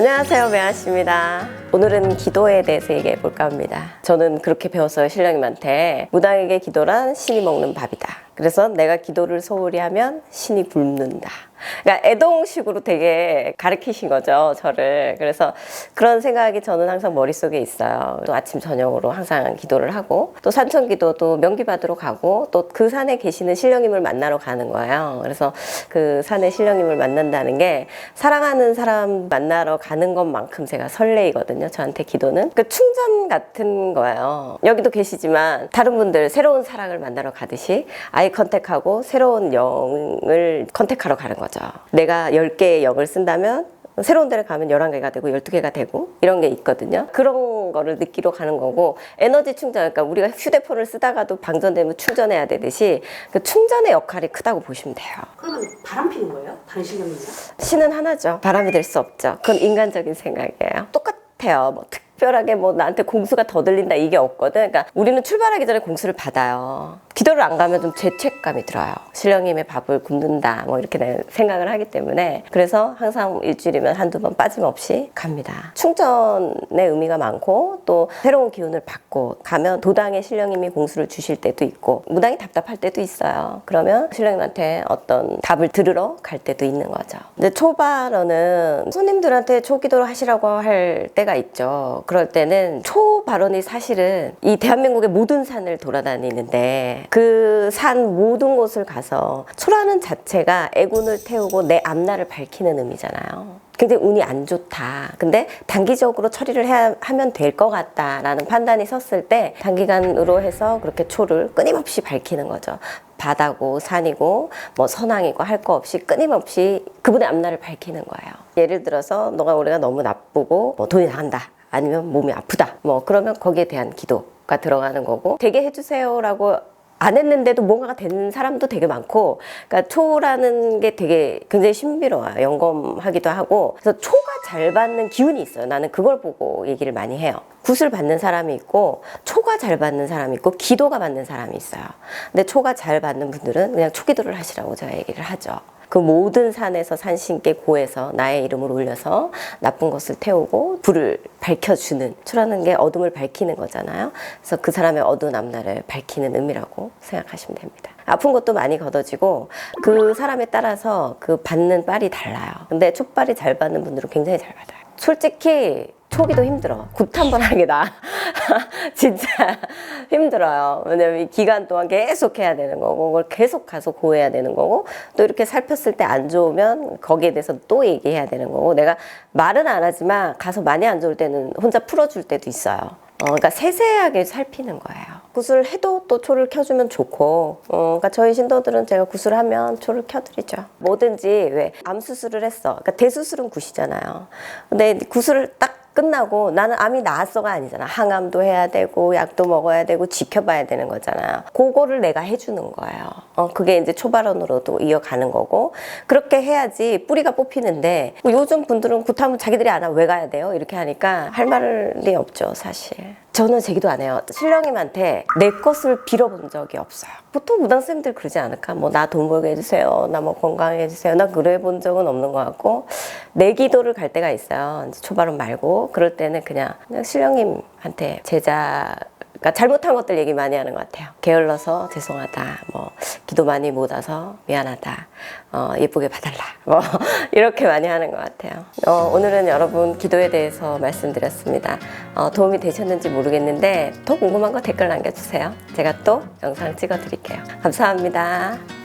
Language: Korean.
안녕하세요, 매아 씨입니다. 오늘은 기도에 대해서 얘기해 볼까 합니다. 저는 그렇게 배웠어요, 신령님한테. 무당에게 기도란 신이 먹는 밥이다. 그래서 내가 기도를 소홀히 하면 신이 굶는다. 그러니까 애동식으로 되게 가르치신 거죠, 저를. 그래서 그런 생각이 저는 항상 머릿속에 있어요. 또 아침, 저녁으로 항상 기도를 하고, 또 산천 기도도 명기 받으러 가고, 또 그 산에 계시는 신령님을 만나러 가는 거예요. 그래서 그 산에 신령님을 만난다는 게 사랑하는 사람 만나러 가는 것만큼 제가 설레이거든요. 저한테 기도는. 그 충전 같은 거예요. 여기도 계시지만 다른 분들 새로운 사랑을 만나러 가듯이 아이 컨택하고 새로운 영을 컨택하러 가는 거죠. 내가 10개의 영을 쓴다면 새로운 데를 가면 11개가 되고 12개가 되고 이런 게 있거든요. 그런 거를 느끼러 가는 거고 에너지 충전, 그러니까 우리가 휴대폰을 쓰다가도 방전되면 충전해야 되듯이 그 충전의 역할이 크다고 보시면 돼요. 그러면 바람 피는 거예요? 다른 신경이요? 신은 하나죠. 바람이 될 수 없죠. 그건 인간적인 생각이에요. 똑같아요. 뭐 특별하게 뭐 나한테 공수가 더 들린다 이게 없거든. 그러니까 우리는 출발하기 전에 공수를 받아요. 기도를 안 가면 좀 죄책감이 들어요. 신령님의 밥을 굶는다 뭐 이렇게 내- 생각을 하기 때문에 그래서 항상 일주일이면 한두 번 빠짐없이 갑니다. 충전의 의미가 많고 또 새로운 기운을 받고 가면 도당에 신령님이 공수를 주실 때도 있고 무당이 답답할 때도 있어요. 그러면 신령님한테 어떤 답을 들으러 갈 때도 있는 거죠. 근데 초발언은 손님들한테 초기도를 하시라고 할 때가 있죠. 그럴 때는 초 발언이 사실은 이 대한민국의 모든 산을 돌아다니는데 그 산 모든 곳을 가서 초라는 자체가 애군을 태우고 내 앞날을 밝히는 의미잖아요. 굉장히 운이 안 좋다. 근데 단기적으로 처리를 해야 하면 될 것 같다라는 판단이 섰을 때 단기간으로 해서 그렇게 초를 끊임없이 밝히는 거죠. 바다고 산이고 뭐 선왕이고 할 거 없이 끊임없이 그분의 앞날을 밝히는 거예요. 예를 들어서 너가 올해가 너무 나쁘고 뭐 돈이 나간다. 아니면 몸이 아프다. 뭐 그러면 거기에 대한 기도가 들어가는 거고 되게 해주세요라고 안 했는데도 뭔가가 되는 사람도 되게 많고, 그러니까 초라는 게 되게 굉장히 신비로워요. 영검하기도 하고. 그래서 초가 잘 받는 기운이 있어요. 나는 그걸 보고 얘기를 많이 해요. 굿을 받는 사람이 있고, 초가 잘 받는 사람이 있고, 기도가 받는 사람이 있어요. 근데 초가 잘 받는 분들은 그냥 초기도를 하시라고 제가 얘기를 하죠. 그 모든 산에서 산신께 고해서 나의 이름을 올려서 나쁜 것을 태우고 불을 밝혀주는 초라는 게 어둠을 밝히는 거잖아요. 그래서 그 사람의 어두운 앞날을 밝히는 의미라고 생각하시면 됩니다. 아픈 것도 많이 걷어지고 그 사람에 따라서 그 받는 빨이 달라요. 근데 촉발이 잘 받는 분들은 굉장히 잘 받아요. 솔직히 초기도 힘들어. 굿한번 하는 게 나아. 진짜 힘들어요. 왜냐면 이 기간 동안 계속 해야 되는 거고, 그걸 계속 가서 고해야 되는 거고, 또 이렇게 살폈을 때 안 좋으면 거기에 대해서 또 얘기해야 되는 거고, 내가 말은 안 하지만 가서 많이 안 좋을 때는 혼자 풀어줄 때도 있어요. 어, 그러니까 세세하게 살피는 거예요. 구슬 해도 또 초를 켜주면 좋고, 어, 그러니까 저희 신도들은 제가 구슬 하면 초를 켜드리죠. 뭐든지 왜 암 수술을 했어. 그러니까 대수술은 굿이잖아요. 근데 구슬을 딱 끝나고 나는 암이 나았어가 아니잖아. 항암도 해야 되고 약도 먹어야 되고 지켜봐야 되는 거잖아요. 그거를 내가 해주는 거예요. 어, 그게 이제 초발언으로도 이어가는 거고 그렇게 해야지 뿌리가 뽑히는데 뭐 요즘 분들은 굿하면 자기들이 안 하면 왜 가야 돼요? 이렇게 하니까 할 말이 없죠, 사실. 저는 제기도 안 해요. 신령님한테 내 것을 빌어본 적이 없어요. 보통 무당 선생님들 그러지 않을까? 뭐 나 돈 벌게 해주세요. 나 뭐 건강해 주세요. 나 그래 본 적은 없는 것 같고 내 기도를 갈 때가 있어요. 초발은 말고 그럴 때는 그냥, 그냥 신령님한테 제자 그러니까 잘못한 것들 얘기 많이 하는 것 같아요. 게을러서 죄송하다. 뭐 기도 많이 못 와서 미안하다. 어, 예쁘게 봐달라. 뭐 이렇게 많이 하는 것 같아요. 어, 오늘은 여러분 기도에 대해서 말씀드렸습니다. 어, 도움이 되셨는지 모르겠는데 더 궁금한 거 댓글 남겨주세요. 제가 또 영상 찍어드릴게요. 감사합니다.